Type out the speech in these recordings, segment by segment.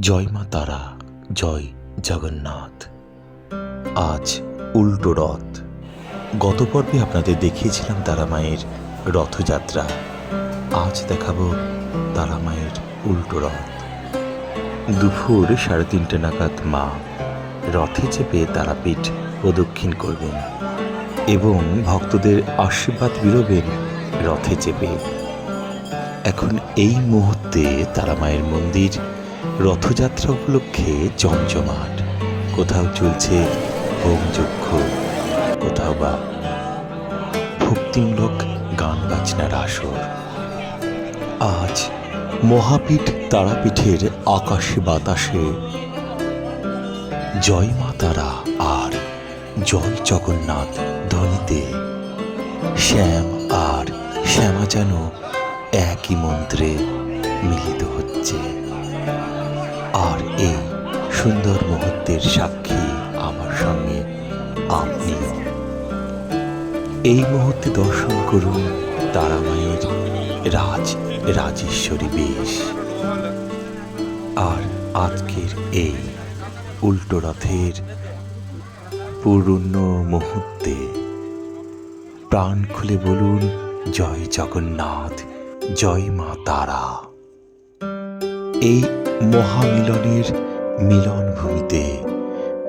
জয় মা তারা, জয় জগন্নাথ। আজ উল্টো রথ। গত পর্বে আপনাদের দেখিয়েছিলাম তারা মায়ের রথযাত্রা। আজ দেখাবো তারা মায়ের উল্টো রথ। দুপুর সাড়ে তিনটে নাগাদ মা রথে চেপে তারাপীঠ প্রদক্ষিণ করবেন এবং ভক্তদের আশীর্বাদ বিরোবেন রথে চেপে। এখন এই মুহূর্তে তারা মায়ের মন্দির রথযাত্রা উপলক্ষে জমজমাট। কোথাও চলছে হোমযজ্ঞ কোথাও বা ভক্তিমূলক গান বাজনার আসর। আজ মহাপীঠ তারাপীঠের আকাশে বাতাসে জয় মা তারা আর জয় জগন্নাথ ধ্বনিতে। শ্যাম আর শ্যামা যেন একই মন্ত্রে মিলিত হচ্ছে। সুন্দর মুহূর্তের সাক্ষী আমার সঙ্গে আপনিও এই মুহূর্তে দর্শন করুন তারা মায়ের রাজ, রাজেশ্বরী বেশ। আর আজকের এই উল্টো রথের পূর্ণ মুহূর্তে প্রাণ খুলে বলুন, জয় জগন্নাথ, জয় মা তারা। এই মহামিলনের মিলন ভূমিতে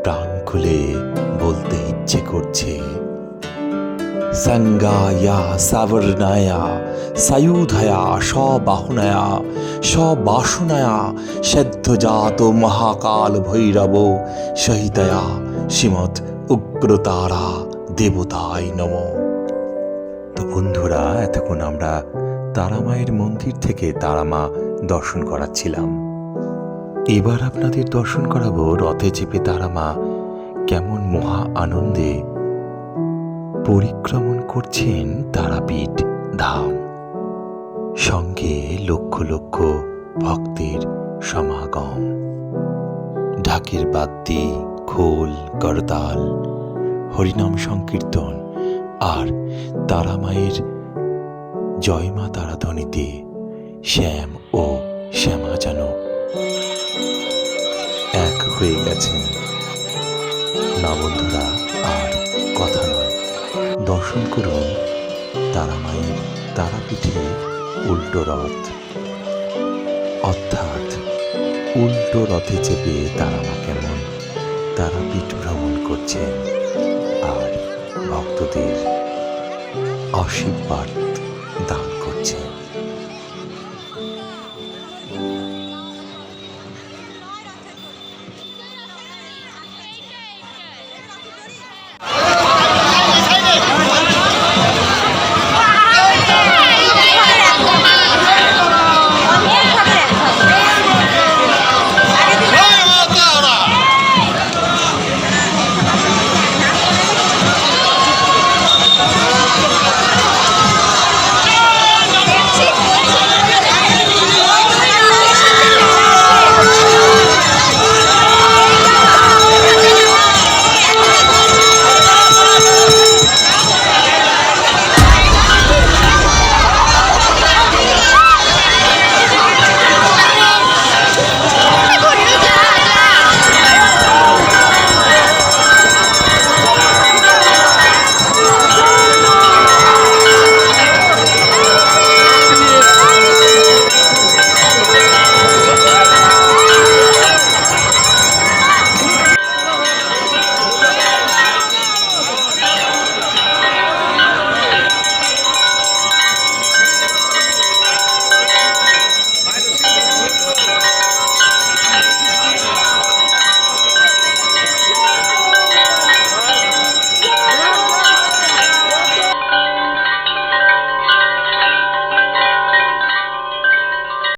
প্রাণ খুলে বলতে ইচ্ছে করছে। সঙ্গায়া, সাবর্ণায়া, সায়ুধয়া, সবাহুনায়া, সবাসুনায়া, সেদ্ধজাত মহাকাল ভৈরব, সহিতয়া, শ্রীমৎ উগ্রতারা দেবতায় নম। তো বন্ধুরা, এতক্ষণ আমরা তারামায়ের মন্দির থেকে তারামা দর্শন করাচ্ছিলাম। এবার আপনাদের দর্শন করাবো রথে চেপে তারামা কেমন মহা আনন্দে পরিক্রমণ করছেন তারাপীঠ ধাম। সঙ্গে লক্ষ লক্ষ ভক্তের সমাগম। ঢাকের বাদ্যি, খোল, করতাল, হরিনাম সংকীর্তন আর তারামায়ের জয় মা তারা ধ্বনিতে শ্যাম ও শ্যামা যেন এক হয়ে গেছেন না বন্ধুরা, আর কথা নয়। দর্শন করুন তারা মায়ের তারাপীঠে উল্টো রথ। অর্থাৎ উল্টো রথে চেপে তারা মা কেমন তারাপীঠ ভ্রমণ করছেন আর ভক্তদের আশীর্বাদ